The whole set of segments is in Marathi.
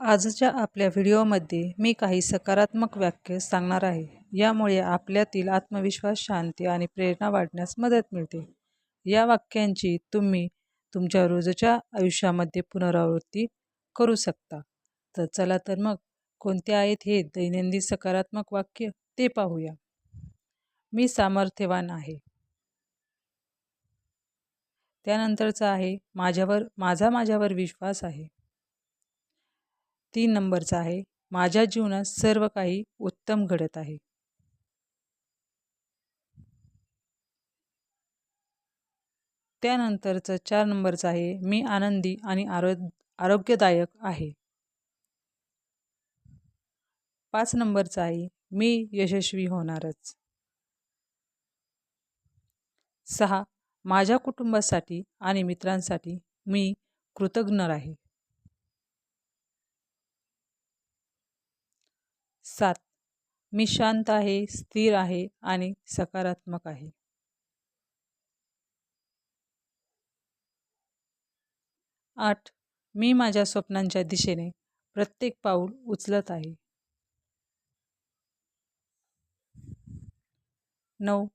आजच्या आपल्या व्हिडिओमध्ये मी काही सकारात्मक वाक्य सांगणार आहे. यामुळे आपल्यातील आत्मविश्वास शांती आणि प्रेरणा वाढण्यास मदत मिळते. या वाक्यांची तुम्ही तुमच्या रोजच्या आयुष्यामध्ये पुनरावृत्ती करू शकता. तर चला तर मग कोणते आहेत हे दैनंदिन सकारात्मक वाक्य ते पाहूया. मी सामर्थ्यवान आहे. त्यानंतरचं आहे माझ्यावर माझा माझ्यावर विश्वास आहे. तीन नंबरचा आहे. माझ्या जीवनात सर्व काही उत्तम घडत आहे. त्यानंतरचं चार नंबरचं आहे. मी आनंदी आणि आरो आरोग्यदायक आहे. पाच नंबरचा आहे. मी यशस्वी होणारच. सहा. माझ्या कुटुंबासाठी आणि मित्रांसाठी मी कृतज्ञ आहे. सात मी शांत आहे स्थिर आहे आणि सकारात्मक आहे. आठ. मी माझ्या स्वप्नांच्या दिशेने प्रत्येक पाऊल उचलत आहे. नऊ.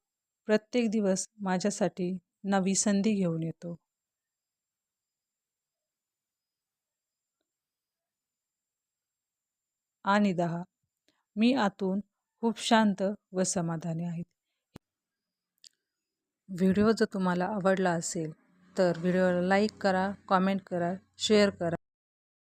प्रत्येक दिवस माझ्यासाठी नवी संधी घेऊन येतो. आणि दहा. मी आतून खूप शांत व समाधानी आहे. व्हिडिओ जर तुम्हाला आवडला असेल तर व्हिडिओला लाईक करा कॉमेंट करा शेअर करा.